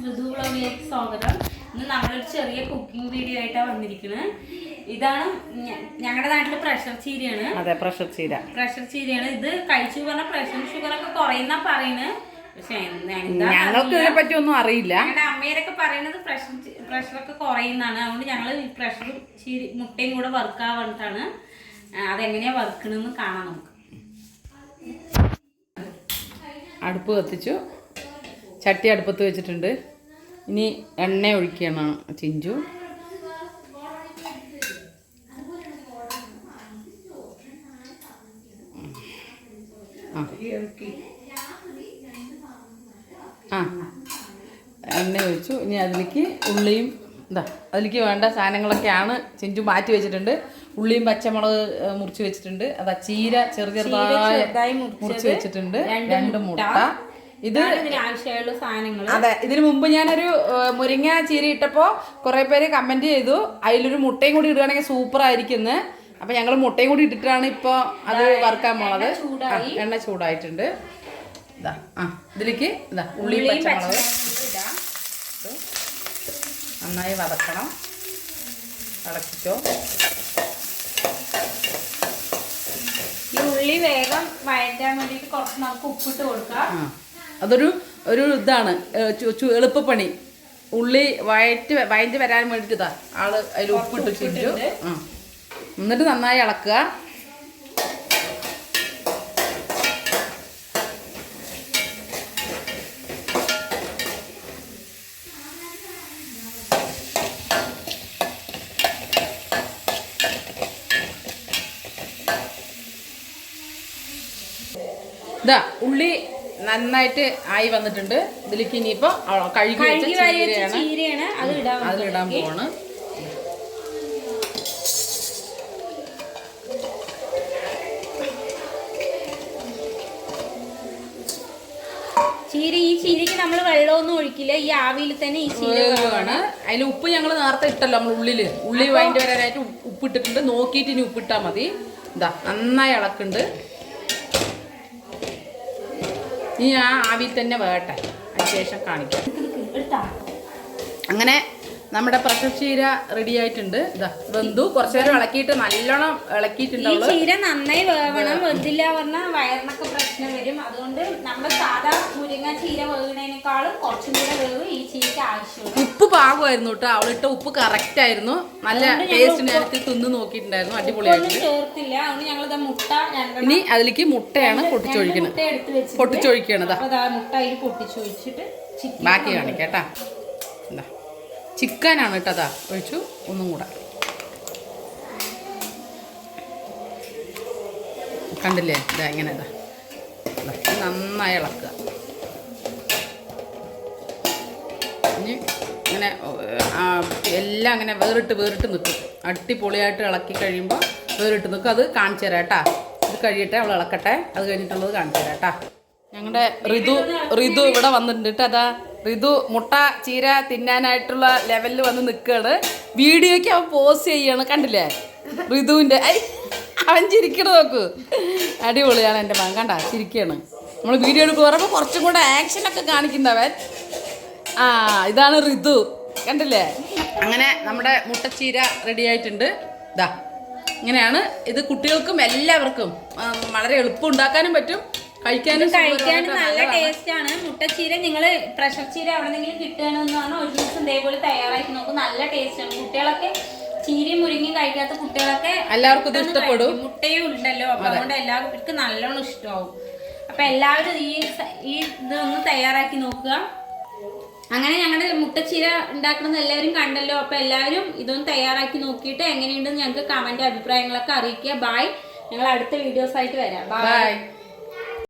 ഋതു വ്ളോഗിലേക്ക് സ്വാഗതം. ഇന്ന് നമ്മളൊരു ചെറിയ കുക്കിംഗ് വീഡിയോ ആയിട്ടാണ് വന്നിരിക്കുന്നത് ഇതാണ് ഞങ്ങളുടെ നാട്ടിൽ പ്രഷർ ചീരയാണ്. അതെ പ്രഷർ ചീര. പ്രഷർ ചീരയാണ്. ഇത് കഴിച്ചു പറഞ്ഞ പ്രഷർ ഷുഗർ ഒക്കെ കുറയുന്ന പറയുന്നത് ഞങ്ങൾക്ക് ഇതിനെ പറ്റി ഒന്നും അറിയില്ല. ഞങ്ങളുടെ അമ്മേരൊക്കെ പറയുന്നത് പ്രഷർ പ്രഷറൊക്കെ കുറയുന്നതാണ് അതുകൊണ്ട് ഞങ്ങൾ പ്രഷർ ചീരി മുട്ടയും കൂടെ വർക്കാൻ ആ, അതെങ്ങനെയാ വർക്കണെന്ന് കാണാം നമുക്ക്. അടുപ്പ് കത്തിച്ചു. ചട്ടി അടുപ്പത്ത് വെച്ചിട്ടുണ്ട്. ഇനി എണ്ണ ഒഴിക്കണം ചിഞ്ചു. ആ. എണ്ണ ഒഴിച്ചു. ഇനി അതിലേക്ക് ഉള്ളിയും എന്താ അതിലേക്ക് വേണ്ട സാധനങ്ങളൊക്കെയാണ് ചിഞ്ചു മാറ്റി വെച്ചിട്ടുണ്ട്. ഉള്ളിയും പച്ചമുളക് മുറിച്ച് വെച്ചിട്ടുണ്ട്. അതാ ചീര ചെറു ചെറുതായി മുറിച്ച് വെച്ചിട്ടുണ്ട്. രണ്ട് മുട്ട. ഇത് ആവശ്യമുള്ള സാധനങ്ങൾ അതെ ഇതിനു മുമ്പ് ഞാനൊരു മുരിങ്ങ ചീര ഇട്ടപ്പോൾ കുറേ പേര് കമന്റ് ചെയ്തു. അതിലൊരു മുട്ടയും കൂടി ഇടുകയാണെങ്കിൽ സൂപ്പർ ആയിരിക്കുന്നു അപ്പൊ ഞങ്ങൾ മുട്ടയും കൂടി ഇട്ടിട്ടാണ് ഇപ്പോൾ അത് വറുക്കാൻ പോണത്. എണ്ണ ചൂടായിട്ടുണ്ട്. ഇതാ ആ ഇതിലേക്ക് ഇതാ ഉള്ളി ഉള്ളിയും പച്ചമുളക്. നന്നായി വതക്കണം. ഇളക്കിക്കോ. ഈ ഉള്ളി വേഗം വഴറ്റാൻ വേണ്ടിയിട്ട് കുറച്ച് നമുക്ക് ഉപ്പിട്ട് കൊടുക്കാം. അതൊരു ഒരു ഇതാണ്. എളുപ്പപ്പണി. ഉള്ളി വയറ്റ് വയറ്റ് വരാൻ വേണ്ടിയിട്ടാ ആൾ അതിൽ ഉപ്പിട്ട് ചുറ്റു എന്നിട്ട് നന്നായി ഇളക്കുക. ഇതാ ഉള്ളി നന്നായിട്ട് ആയി വന്നിട്ടുണ്ട്. ഇതിലേക്ക് ഇനിയിപ്പോ കഴുകി വെച്ച ചീരയാണ്. അതിലിടാൻ പോവാണ്. ചീര ഈ ചീരക്ക് നമ്മൾ വെള്ളമൊന്നും ഒഴിക്കില്ല. ഈ ആവിയിൽ തന്നെ ഈ ചീര വേണം അതിൽ ഉപ്പ് ഞങ്ങൾ നേരത്തെ ഇട്ടല്ലോ നമ്മൾ ഉള്ളിൽ. ഉള്ളി വൈന്റെ വരാനായിട്ട് ഉപ്പ് ഇട്ടിട്ടുണ്ട് നോക്കിയിട്ട് ഇനി ഉപ്പിട്ടാ മതി. ഇതാ നന്നായി ഇളക്കുണ്ട് ഇനി ആ ആവിയിൽ തന്നെ വേട്ടെ. അതിനുശേഷം കാണിക്കാം. എടുത്താ? അങ്ങനെ നമ്മുടെ പ്രഷർ ചീര റെഡി ആയിട്ടുണ്ട്. ഇതാ വെന്തു. കുറച്ചു നേരം ഇളക്കിയിട്ട് നല്ലോണം ഈ ഇളക്കിയിട്ടുണ്ടാവുള്ളൂ ചീര നന്നായി വേവണം. വെന്തില്ല പറഞ്ഞാൽ വയറിനൊക്കെ പ്രശ്നം വരും. അതുകൊണ്ട് നമ്മൾ സാധാ മുരിങ്ങ ചീര വേകണേനേക്കാളും കുറച്ചും കൂടെ വേവ് ഈ ചീരക്ക് ആവശ്യമുള്ളൂ ഉപ്പ് പാകമായിരുന്നു കേട്ടോ അവളിട്ട ഉപ്പ് കറക്റ്റ് ആയിരുന്നു. നല്ല ടേസ്റ്റ് നേരത്തിൽ തിന്ന് നോക്കിയിട്ടുണ്ടായിരുന്നു. അടിപൊളിയായിട്ട്. ചേർത്തില്ല. അതുകൊണ്ട് ഞങ്ങൾ മുട്ട ഇനി അതിലേക്ക് മുട്ടയാണ് പൊട്ടിച്ചൊഴിക്കുന്നത് പൊട്ടിച്ചൊഴിക്കണതാ. മുട്ട അതിൽ പൊട്ടിച്ചൊഴിച്ചിട്ട് ബാക്കി കാണിക്കേട്ടാ എന്താ ചിക്കനാണ് കേട്ടതാ ഒഴിച്ചു. ഒന്നും കൂടെ. കണ്ടില്ലേ? ഇതാ ഇങ്ങനെ ഇതാ. നന്നായി ഇളക്കുക. ഇനി ഇങ്ങനെ എല്ലാം അങ്ങനെ വേറിട്ട് വേറിട്ട് നിൽക്കും. അടിപൊളിയായിട്ട് ഇളക്കി കഴിയുമ്പോൾ വേറിട്ട് നിൽക്കും. അത് കാണിച്ചു തരാം കേട്ടാ. ഇത് കഴിയട്ടെ അവൾ ഇളക്കട്ടെ. അത് കഴിഞ്ഞിട്ടുള്ളത് കാണിച്ചു തരാം കേട്ടാ. ഞങ്ങളുടെ ഋതു ഋതു ഇവിടെ വന്നിട്ടുണ്ട് കേട്ടോ. അതാ ഋതു മുട്ട ചീര തിന്നാനായിട്ടുള്ള ലെവലിൽ വന്ന് നിൽക്കുകയാണ് വീഡിയോയ്ക്ക് അവൻ പോസ് ചെയ്യാണ് കണ്ടില്ലേ? ഋതുവിന്റെ ഐ അവൻ ചിരിക്കണ നോക്കൂ. അടിപൊളിയാണ് എന്റെ മകൻ കണ്ട? ചിരിക്കുകയാണ് നമ്മൾ വീഡിയോ എടുക്കുക പറയുമ്പോൾ കുറച്ചും കൂടെ ആക്ഷനൊക്കെ കാണിക്കുന്നവൻ. ആ ഇതാണ് ഋതു. കണ്ടില്ലേ? അങ്ങനെ നമ്മുടെ മുട്ടച്ചീര റെഡി ആയിട്ടുണ്ട്. ഇതാ ഇങ്ങനെയാണ്. ഇത് കുട്ടികൾക്കും എല്ലാവർക്കും വളരെ എളുപ്പം ഉണ്ടാക്കാനും പറ്റും. കഴിക്കാനും നല്ല ടേസ്റ്റ് ആണ് മുട്ടച്ചീര നിങ്ങൾ പ്രഷർ ചീര എവിടെന്നെങ്കിലും കിട്ടുകയാണെന്ന് പറഞ്ഞാൽ ഒരു ദിവസം ഇതേപോലെ തയ്യാറാക്കി നോക്കും നല്ല ടേസ്റ്റ് ആണ് കുട്ടികളൊക്കെ ചീരയും മുരിങ്ങയും കഴിക്കാത്ത കുട്ടികളൊക്കെ എല്ലാവർക്കും ഇഷ്ടപ്പെടും. മുട്ടയും ഉണ്ടല്ലോ. അപ്പൊ അതുകൊണ്ട് എല്ലാവർക്കും നല്ലോണം ഇഷ്ടമാവും. അപ്പൊ എല്ലാവരും ഈ ഈ ഇതൊന്ന് തയ്യാറാക്കി നോക്കുക. അങ്ങനെ ഞങ്ങളുടെ മുട്ടച്ചീര ഉണ്ടാക്കുന്നത് എല്ലാവരും കണ്ടല്ലോ. അപ്പൊ എല്ലാവരും ഇതൊന്ന് തയ്യാറാക്കി നോക്കിയിട്ട് എങ്ങനെയുണ്ടെന്ന് ഞങ്ങൾക്ക് കമന്റ് അഭിപ്രായങ്ങളൊക്കെ അറിയിക്കുക. ബായ് ഞങ്ങൾ അടുത്ത വീഡിയോസ് ആയിട്ട് വരാം ബായ്